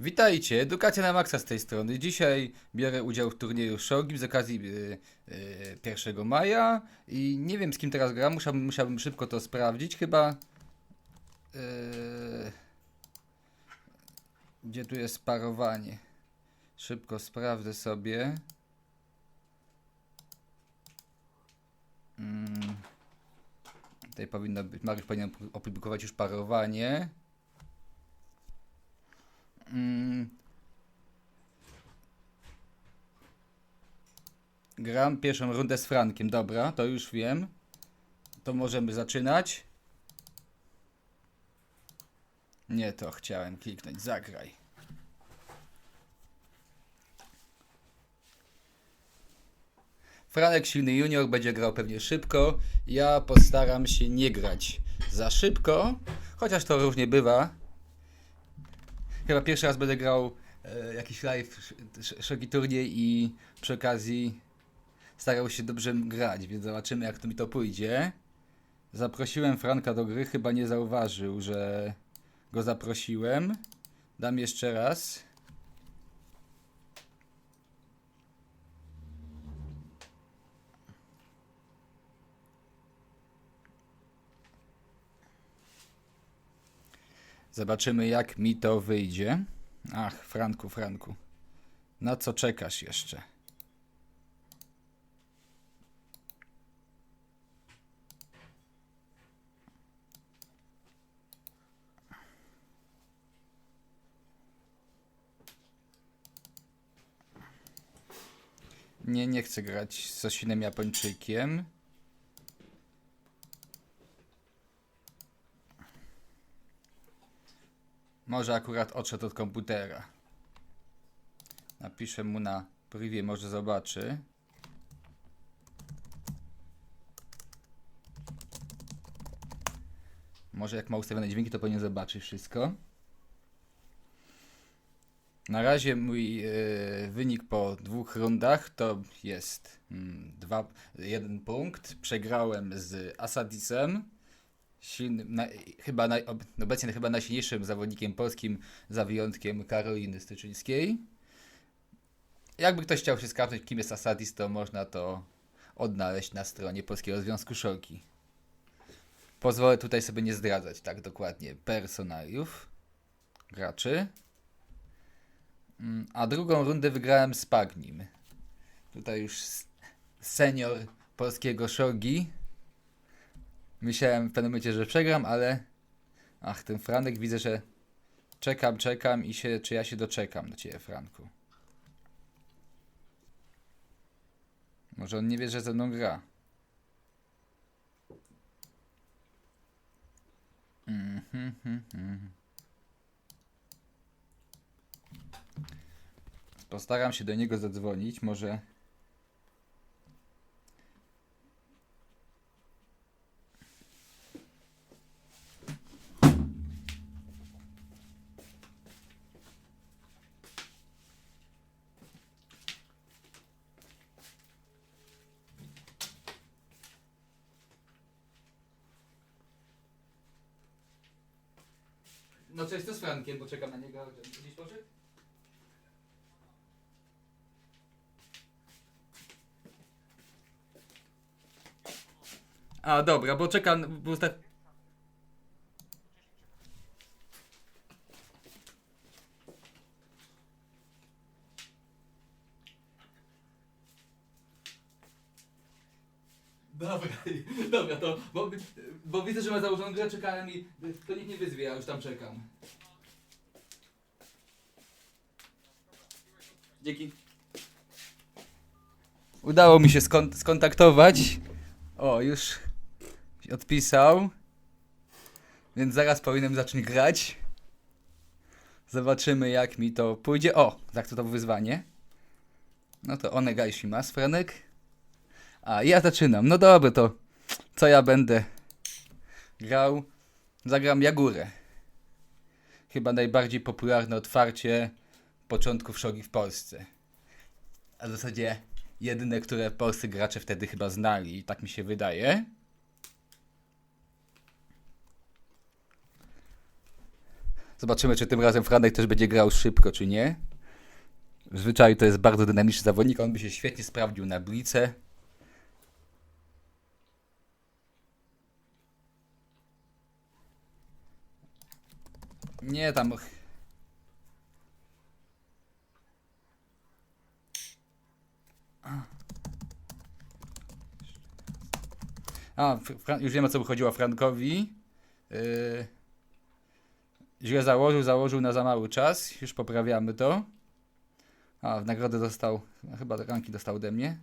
Witajcie, Edukacja na Maxa z tej strony. Dzisiaj biorę udział w turnieju Shogim z okazji y, y, 1 maja i nie wiem z kim teraz gram, musiałbym, musiałbym szybko to sprawdzić, chyba... y, gdzie tu jest parowanie? Szybko sprawdzę sobie. Mm, tutaj powinno być, Mariusz powinien opublikować już parowanie. Mm. Gram pierwszą rundę z Frankiem, dobra, to już wiem. To możemy zaczynać. Nie to chciałem kliknąć, zagraj. Franek silny junior będzie grał pewnie szybko. Ja postaram się nie grać za szybko, chociaż to różnie bywa. Chyba pierwszy raz będę grał e, jakiś live, sz- sz- szoki turniej i przy okazji starał się dobrze grać, więc zobaczymy jak to mi to pójdzie. Zaprosiłem Franka do gry, chyba nie zauważył, że go zaprosiłem. Dam jeszcze raz. Zobaczymy, jak mi to wyjdzie. Ach, Franku, Franku. Na co czekasz jeszcze? Nie, nie chcę grać z Sosinem Japończykiem. Może akurat odszedł od komputera. Napiszę mu na privie, może zobaczy. Może jak ma ustawione dźwięki, to powinien zobaczyć wszystko. Na razie mój e, wynik po dwóch rundach to jest mm, dwa, jeden punkt. Przegrałem z Asadisem silnym, na, chyba naj, ob, obecnie chyba najsilniejszym zawodnikiem polskim, za wyjątkiem Karoliny Styczyńskiej. Jakby ktoś chciał się sprawdzić, kim jest Asadis, to można to odnaleźć na stronie Polskiego Związku Szoki. Pozwolę tutaj sobie nie zdradzać tak dokładnie personaliów graczy. Mm, A drugą rundę wygrałem z Pagnim. Tutaj już senior polskiego shogi. Myślałem w pewnym momencie, że przegram, ale. Ach, ten Franek widzę, że czekam, czekam i się, czy ja się doczekam do ciebie, Franku. Może on nie wie, że ze mną gra. Mhm, mhm. Postaram się do niego zadzwonić, może. No co jest to z Frankiem, bo Gdzieś poszedł? A dobra, bo czekam, bo tak... Dobra, dobra, to, bo, bo widzę, że ma założoną grę, czekałem i to nikt nie wyzwie, ja już tam czekam. Dzięki. Udało mi się skon- skontaktować. O, już odpisał. Więc zaraz powinienem zacząć grać. Zobaczymy jak mi to pójdzie. O, zaakceptował wyzwanie. No to Onegai Shimas, Franek. A, ja zaczynam. No dobra, to co ja będę grał? Zagram Jagurę. Chyba najbardziej popularne otwarcie początków szogi w Polsce. A w zasadzie jedyne, które polscy gracze wtedy chyba znali, tak mi się wydaje. Zobaczymy, czy tym razem Franek też będzie grał szybko, czy nie. W zwyczaju to jest bardzo dynamiczny zawodnik, on by się świetnie sprawdził na blice. Nie tam. A, Fr- Fran- już wiem o co chodziło Frankowi. Yy, źle założył, założył na za mały czas. Już poprawiamy to. A, w nagrodę dostał, no, chyba ranki dostał ode mnie.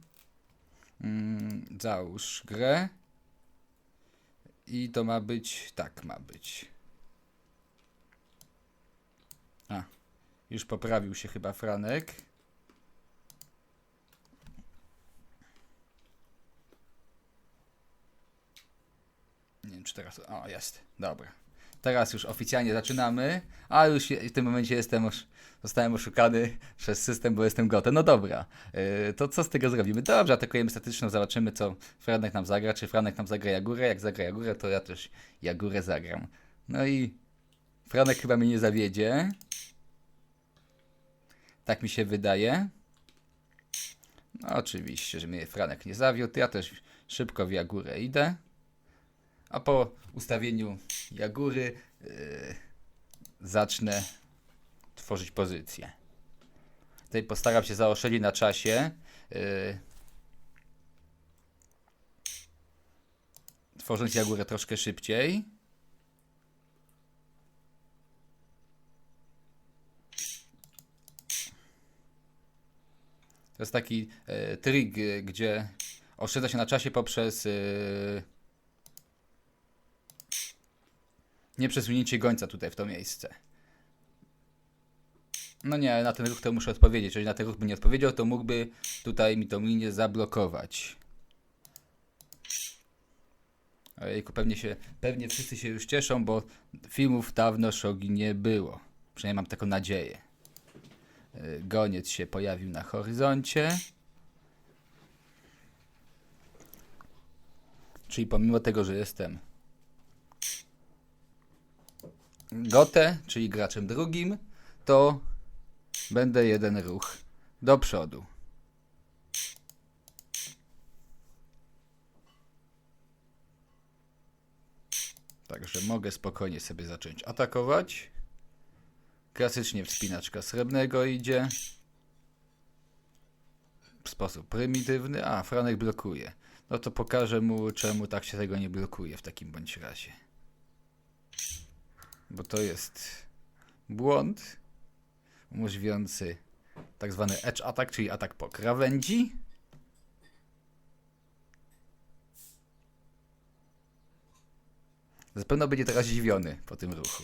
Mm, załóż grę. I to ma być, tak ma być. A, już poprawił się chyba Franek. Nie wiem, czy teraz. O, jest. Dobra. Teraz już oficjalnie zaczynamy. A już w tym momencie jestem już. Zostałem oszukany przez system, bo jestem gotem. No dobra. Yy, to co z tego zrobimy? Dobrze, atakujemy statyczną, zobaczymy co Franek nam zagra. Czy Franek nam zagra Jagurę? Jak zagra Jagurę, to ja też Jagurę zagram. No i Franek chyba mnie nie zawiedzie. Tak mi się wydaje. No oczywiście, że mnie Franek nie zawiódł. Ja też szybko w Jagurę idę. A po ustawieniu Jagury yy, zacznę tworzyć pozycję. Tutaj postaram się zaoszczędzić na czasie. Yy, tworząc Jagurę troszkę szybciej. To jest taki e, e, gdzie oszczędza się na czasie poprzez e, nieprzesunięcie gońca tutaj w to miejsce. No nie, na ten ruch to muszę odpowiedzieć. Jeżeli na ten ruch by nie odpowiedział, to mógłby tutaj mi tą linię zablokować. Ojejku, pewnie się, pewnie wszyscy się już cieszą, bo filmów dawno Shogi nie było. Przynajmniej mam taką nadzieję. Y, Goniec się pojawił na horyzoncie. Czyli pomimo tego, że jestem gotę, czyli graczem drugim, to będę jeden ruch do przodu. Także mogę spokojnie sobie zacząć atakować. Klasycznie wspinaczka srebrnego idzie. W sposób prymitywny. A, Franek blokuje. No to pokażę mu, czemu tak się tego nie blokuje w takim bądź razie. Bo to jest błąd umożliwiający tak zwany edge attack, czyli atak po krawędzi. Zapewne będzie teraz zdziwiony po tym ruchu.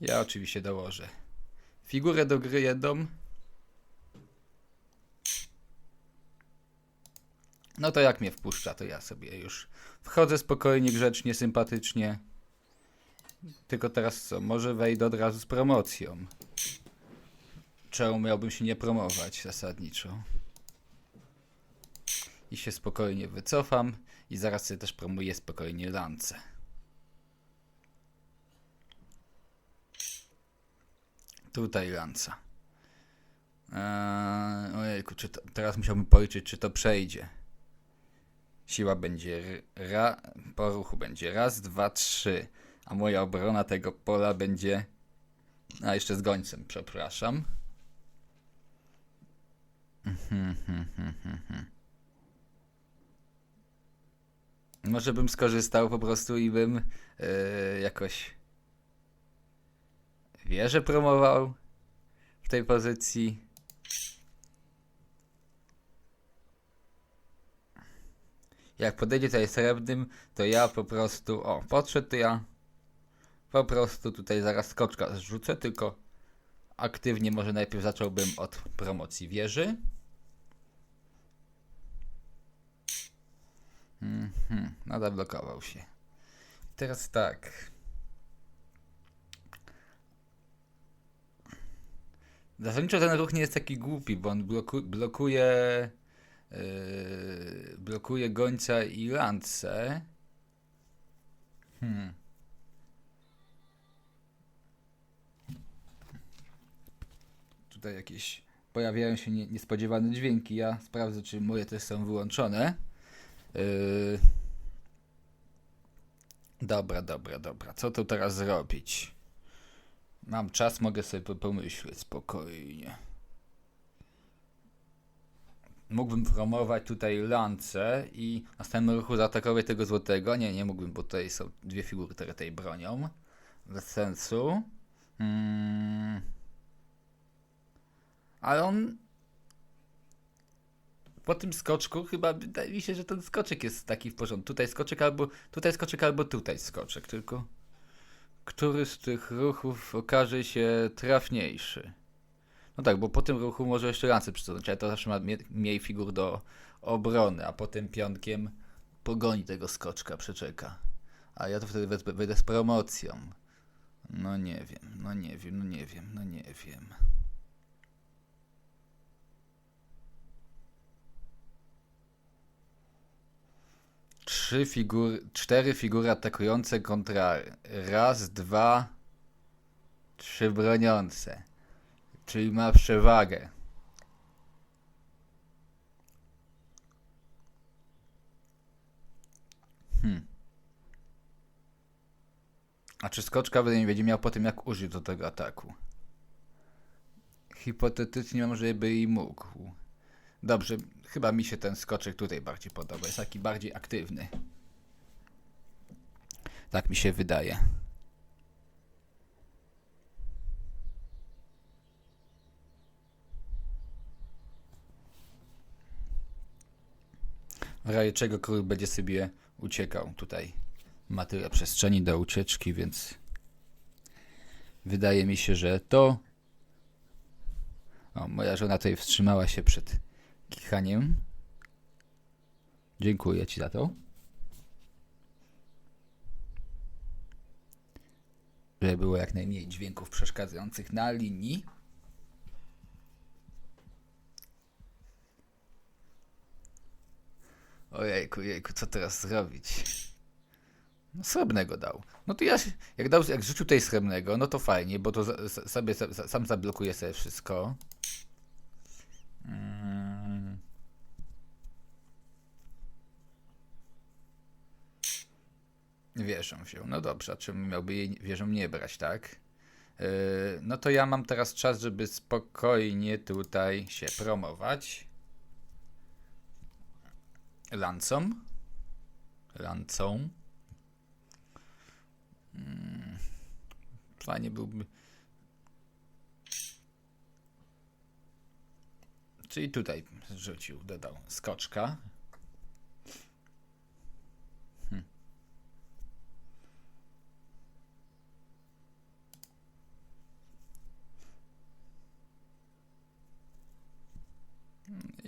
Ja oczywiście dołożę figurę do gry jedną. No to jak mnie wpuszcza, to ja sobie już wchodzę spokojnie, grzecznie, sympatycznie. Tylko teraz co, może wejdę od razu z promocją. Czemu miałbym się nie promować zasadniczo? I się spokojnie wycofam i zaraz sobie też promuję spokojnie lance. Tutaj lanca. Eee, ojejku, czy to, teraz musiałbym policzyć, czy to przejdzie. Siła będzie ra, po ruchu będzie raz, dwa, trzy. A moja obrona tego pola będzie. A jeszcze z gońcem, przepraszam. Może bym skorzystał po prostu i bym e, jakoś wieżę promował w tej pozycji. Jak podejdzie tutaj srebrnym, to ja po prostu, o, podszedł, to ja po prostu tutaj zaraz skoczka zrzucę, tylko aktywnie może najpierw zacząłbym od promocji wieży. Mhm, no zablokował się. Teraz tak. Zasadniczo ten ruch nie jest taki głupi, bo on bloku, blokuje yy, blokuje gońca i lance. Hmm. Tutaj jakieś pojawiają się nie, niespodziewane dźwięki. Ja sprawdzę, czy moje też są wyłączone. Yy. Dobra, dobra, dobra. Co tu teraz zrobić? Mam czas, mogę sobie po- pomyśleć spokojnie. Mógłbym promować tutaj lance i w następnym ruchu zaatakować tego złotego. Nie, nie mógłbym, bo tutaj są dwie figury, które tej bronią. Bez sensu. Mm. Ale on po tym skoczku chyba wydaje mi się, że ten skoczek jest taki w porządku. Tutaj skoczek albo tutaj skoczek albo tutaj skoczek, tylko który z tych ruchów okaże się trafniejszy. No tak, bo po tym ruchu może jeszcze lance przysunąć, ale to zawsze ma mniej figur do obrony, a potem pionkiem pogoni tego skoczka, przeczeka. A ja to wtedy wejdę z promocją. No nie wiem, no nie wiem, no nie wiem, no nie wiem. Trzy figury, cztery figury atakujące kontra raz, dwa, trzy broniące. Czyli ma przewagę. Hmm. A czy skoczka nie będzie miał po tym, jak użyć do tego ataku? Hipotetycznie może by i mógł. Dobrze, chyba mi się ten skoczek tutaj bardziej podoba. Jest taki bardziej aktywny. Tak mi się wydaje. W razie czego król będzie sobie uciekał. Tutaj ma tyle przestrzeni do ucieczki, więc wydaje mi się, że to. O, moja żona tutaj wstrzymała się przed kichaniem. Dziękuję ci za to. Żeby było jak najmniej dźwięków przeszkadzających na linii. Ojejku, jejku, co teraz zrobić? No, srebrnego dał. No to ja, jak dał, jak rzucił tej srebrnego, no to fajnie, bo to za, sobie, sa- sam zablokuje sobie wszystko. Mm. Wierzą się. No dobrze, a czemu miałby jej wierzą nie brać, tak? Yy, no to ja mam teraz czas, żeby spokojnie tutaj się promować. Lancą. Lancą. Mm. Fajnie byłby. Czyli tutaj rzucił, dodał skoczka.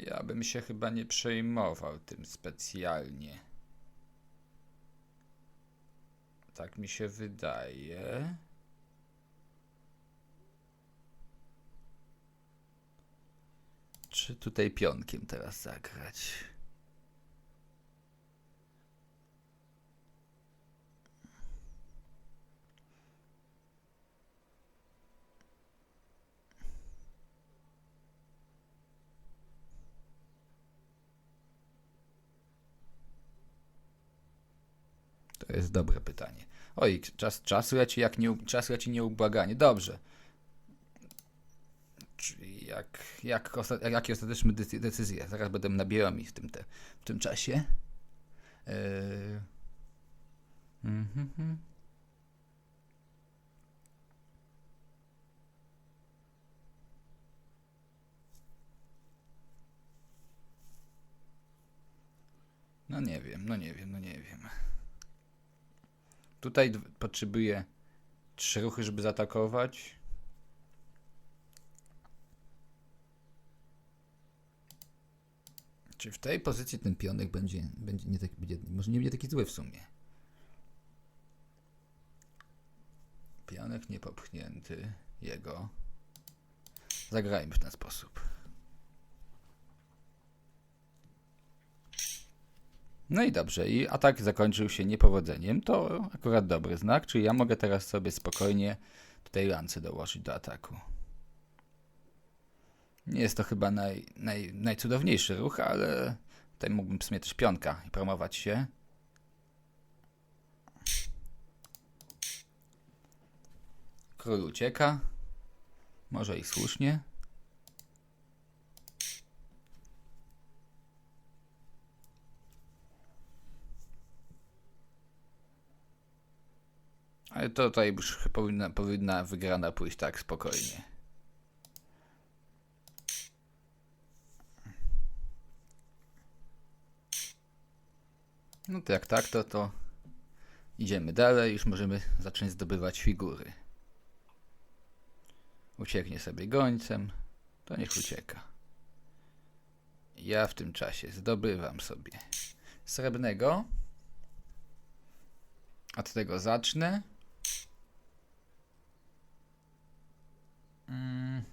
Ja bym się chyba nie przejmował tym specjalnie. Tak mi się wydaje. Czy tutaj pionkiem teraz zagrać? To jest dobre pytanie. Oj, czas, czas leci jak nie, czas leci nieubłaganie. Dobrze. Czyli jak, jak osta, jak, jakie ostateczne decy- decyzje? Zaraz będę nabierał mi w tym, te, w tym czasie. Yy. Mhm. No nie wiem, no nie wiem, no nie wiem. Tutaj potrzebuję trzy ruchy, żeby zaatakować. Czy w tej pozycji ten pionek będzie, będzie, nie taki, będzie może nie będzie taki zły w sumie? Pionek niepopchnięty, jego. Zagrajmy w ten sposób. No i dobrze, i atak zakończył się niepowodzeniem. To akurat dobry znak, czyli ja mogę teraz sobie spokojnie tutaj lance dołożyć do ataku. Nie jest to chyba naj, naj, najcudowniejszy ruch, ale tutaj mógłbym w sumie też pionka i promować się. Król ucieka. Może i słusznie. Ale to tutaj już powinna, powinna wygrana pójść tak spokojnie. No to jak tak, to to idziemy dalej. Już możemy zacząć zdobywać figury. Ucieknie sobie gońcem, to niech ucieka. Ja w tym czasie zdobywam sobie srebrnego. Od tego zacznę.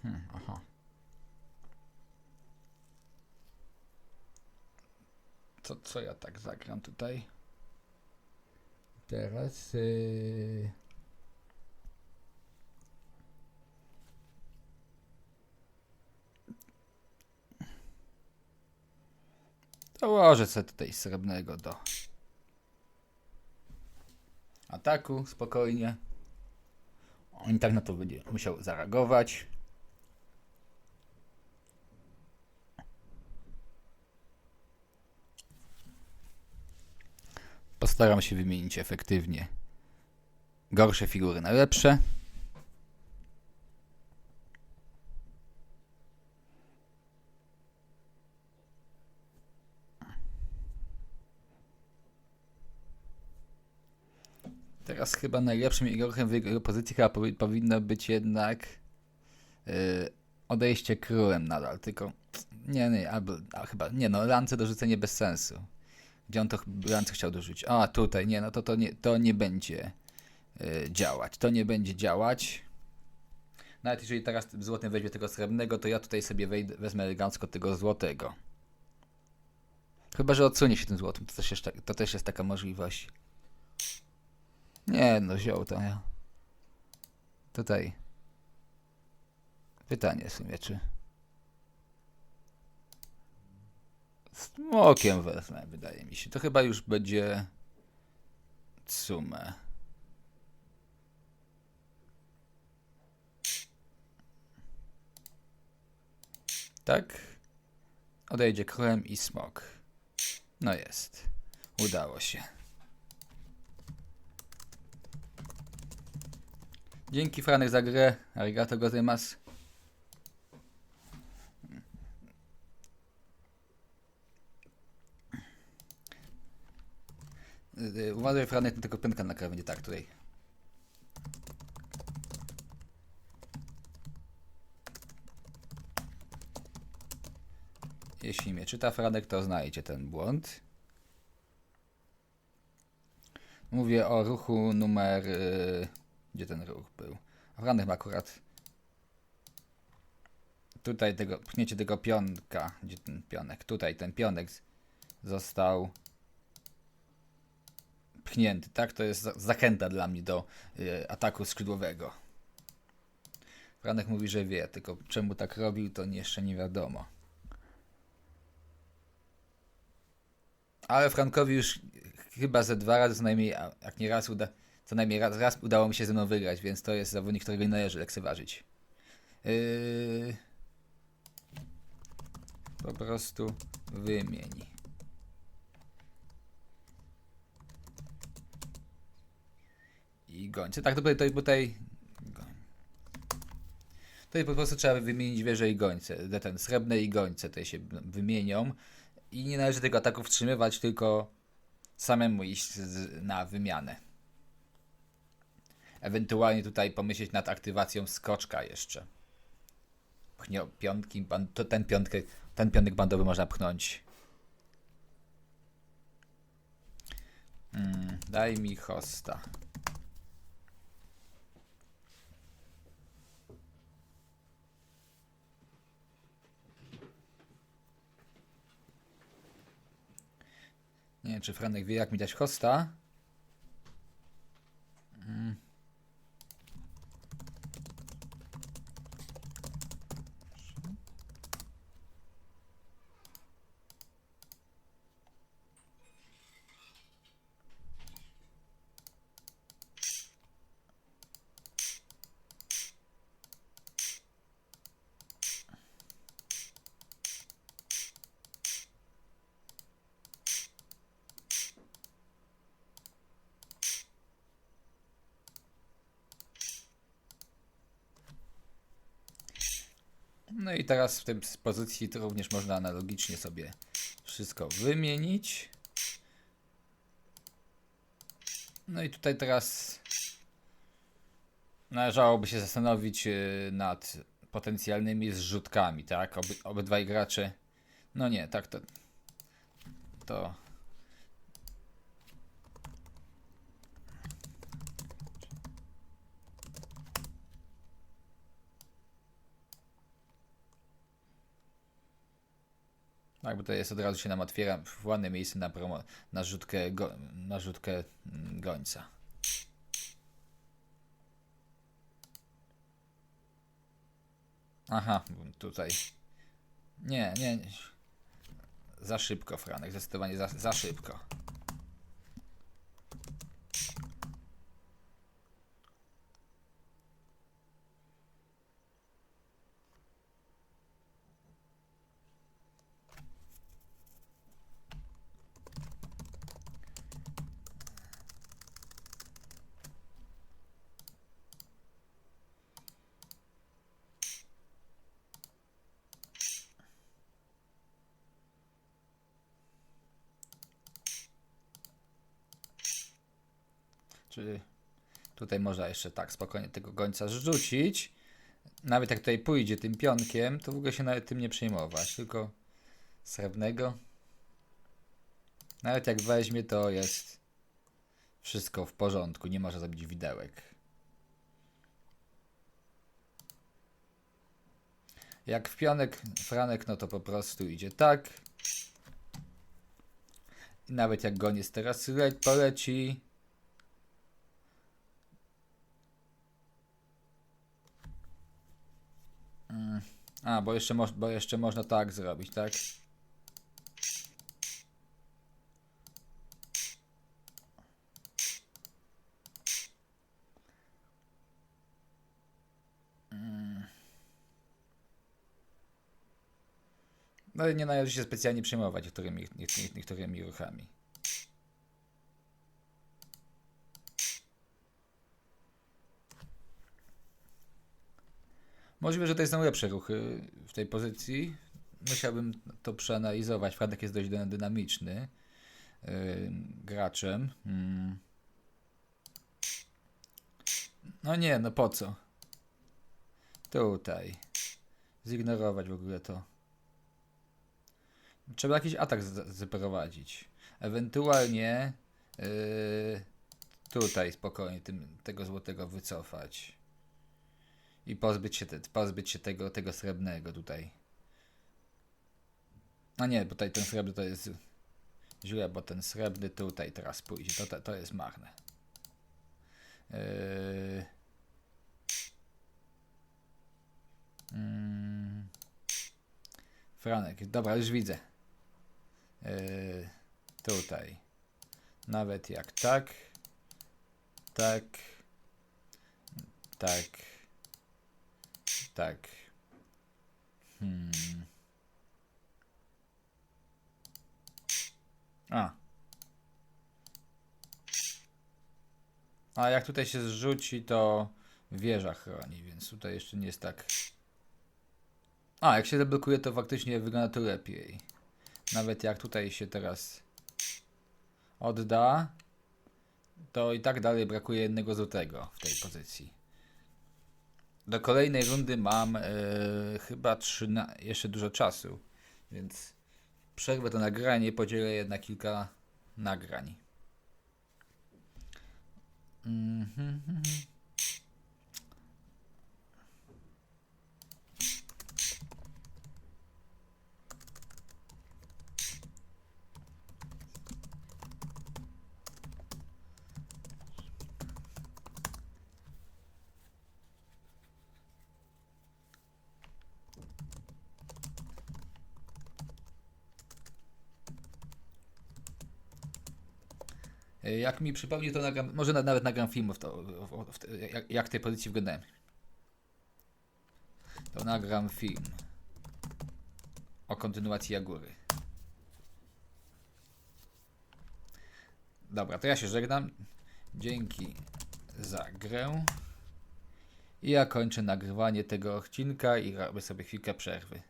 Mhm, aha. Co, co ja tak zagram tutaj? Teraz. Yy... Dołożę sobie tutaj srebrnego do ataku spokojnie. On tak na to będzie musiał zareagować. Postaram się wymienić efektywnie gorsze figury na lepsze. Teraz chyba najlepszym igorchem w jego pozycji chyba powi- powinno być jednak yy, odejście królem nadal, tylko nie, nie, albo a chyba, nie no, lance dorzucenie bez sensu. Gdzie on to lance chciał dorzucić? A, tutaj, nie, no to to nie, to nie będzie yy, działać, to nie będzie działać. Nawet jeżeli teraz tym złotym weźmie tego srebrnego, to ja tutaj sobie wejdę, wezmę elegancko tego złotego. Chyba, że odsunie się tym złotym, to też, jeszcze, to też jest taka możliwość. Nie, no wziął to ja. Tutaj. Pytanie w sumie, czy... Smokiem wezmę, wydaje mi się. To chyba już będzie... Sumę. Tak? Odejdzie królem i smok. No jest. Udało się. Dzięki Franek za grę. Arigato gozaimasu. Uważaj Franek na tego pęka na krawędzi, tak tutaj. Jeśli mnie czyta Franek, to znajdzie ten błąd. Mówię o ruchu numer... Yy, gdzie ten ruch był? Franek ma akurat... Tutaj tego, pchnięcie tego pionka. Gdzie ten pionek? Tutaj ten pionek został pchnięty, tak? To jest za- zachęta dla mnie do y, ataku skrzydłowego. Franek mówi, że wie, tylko czemu tak robił, to jeszcze nie wiadomo. Ale Frankowi już chyba ze dwa razy co najmniej, jak nie raz uda, co najmniej raz, raz udało mi się ze mną wygrać, więc to jest zawodnik, którego nie należy lekceważyć. Yy... Po prostu wymień. I gońcy. Tak, to tutaj, tutaj, tutaj... Tutaj po prostu trzeba wymienić wieże i gońce. Ten srebrne i gońce tutaj się wymienią. I nie należy tego ataku wstrzymywać, tylko samemu iść na wymianę. Ewentualnie tutaj pomyśleć nad aktywacją skoczka jeszcze. Pchnie piątki, to ten piątkę, ten piątek bandowy można pchnąć. Mm, daj mi hosta. Nie wiem, czy Franek wie, jak mi dać hosta. Mm. No i teraz w tej pozycji to również można analogicznie sobie wszystko wymienić. No i tutaj teraz należałoby się zastanowić y, nad potencjalnymi zrzutkami, tak? Oby, obydwaj gracze. No nie, tak to. To. Tak, bo to jest od razu się nam otwiera ładne miejsce na, promo, na, rzutkę, go, na rzutkę mm, gońca. Aha, tutaj. Nie, nie. nie. Za szybko, Franek, zdecydowanie za, za szybko. Czyli tutaj można jeszcze tak spokojnie tego gońca zrzucić. Nawet jak tutaj pójdzie tym pionkiem, to w ogóle się nawet tym nie przejmować, tylko srebrnego. Nawet jak weźmie, to jest wszystko w porządku, nie może zabić widełek. Jak w pionek Franek, no to po prostu idzie tak. Nawet jak goniec teraz le poleci, Mm. A, bo jeszcze, bo jeszcze można tak zrobić, tak? Mm. No i nie należy się specjalnie przejmować niektórymi, niektórymi ruchami. Możliwe, że to są lepsze ruchy w tej pozycji. Musiałbym to przeanalizować. Franek jest dość dynamiczny yy, graczem. Hmm. No nie, no po co? Tutaj. Zignorować w ogóle to. Trzeba jakiś atak zaprowadzić. Ewentualnie yy, tutaj spokojnie tym, tego złotego wycofać i pozbyć się, te, pozbyć się tego, tego srebrnego tutaj. A nie, bo tutaj ten srebrny to jest źle, bo ten srebrny tutaj teraz pójdzie. To, to, to jest marne. Yy... Mm. Franek, dobra, już widzę. Yy... Tutaj. Nawet jak tak, tak, tak, tak. Hmm. A. A jak tutaj się zrzuci, to wieża chroni, więc tutaj jeszcze nie jest tak. A, jak się zablokuje, to faktycznie wygląda to lepiej. Nawet jak tutaj się teraz odda, to i tak dalej brakuje jednego złotego w tej pozycji. Do kolejnej rundy mam e, chyba trzy na, jeszcze dużo czasu, więc przerwę to nagranie, podzielę je na kilka nagrań. Mm Jak mi przypomni, to nagram, może na- nawet nagram film, w to, w, w, jak, jak tej pozycji wyglądałem. To nagram film o kontynuacji Jagury. Dobra, to ja się żegnam. Dzięki za grę. I ja kończę nagrywanie tego odcinka i robię sobie chwilkę przerwy.